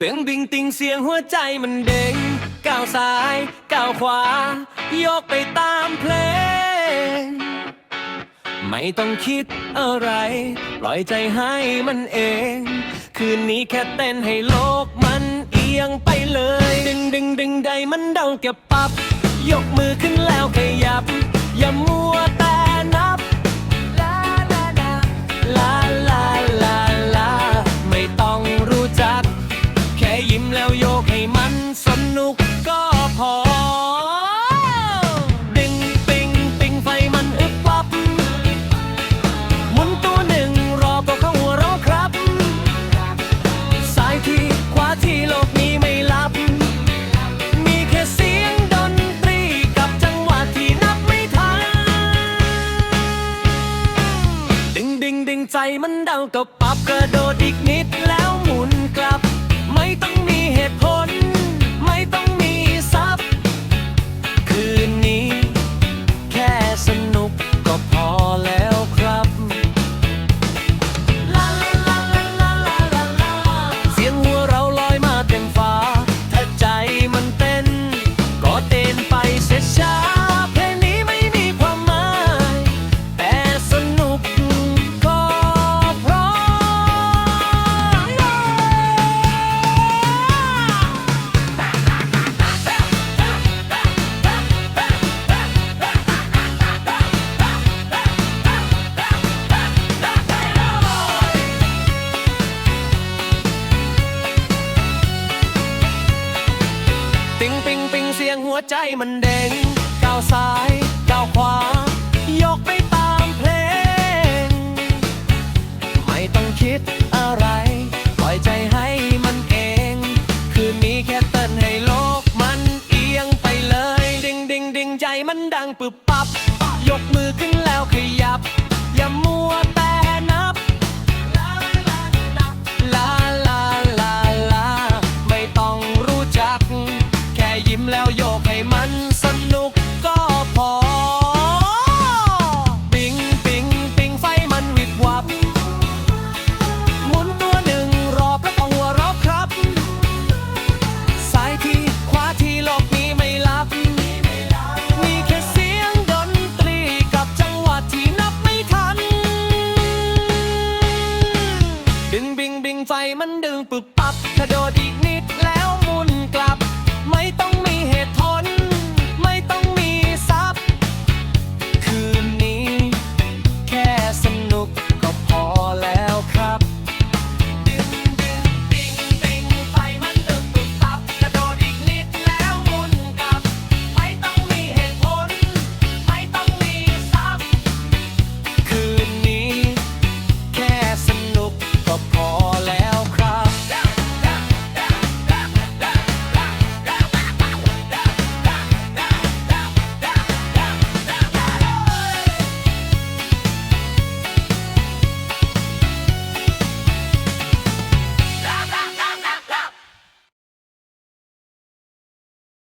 ตึงบิงติงเสียงหัวใจมันเด้งก้าวซ้ายก้าวขวา ยกไปตามเพลง ไม่ต้องคิดอะไร ปล่อยใจให้มันเอง คืนนี้แค่เต้นให้โลกมันเอียงไปเลย ดึงดึงดึงใดมันเดาเก็บปับ ยกมือขึ้นแล้วขยับ อย่ามัว ใจมันเดาก็ปรับกระโดดอีกนิดแล้วหมุน ยงหัวใจมันเด้งก้าวซ้ายก้าวขวา ยกไปตามเพลง ไม่ต้องคิดอะไร ปล่อยใจให้มันเอง คืนนี้แค่เต้นให้โลกมันเอียงไปเลย ดิงดิงดิงใจมันดังปึบปับ ยกมือขึ้นแล้วขยับ อย่ามัวแต่ มันดึงปึกป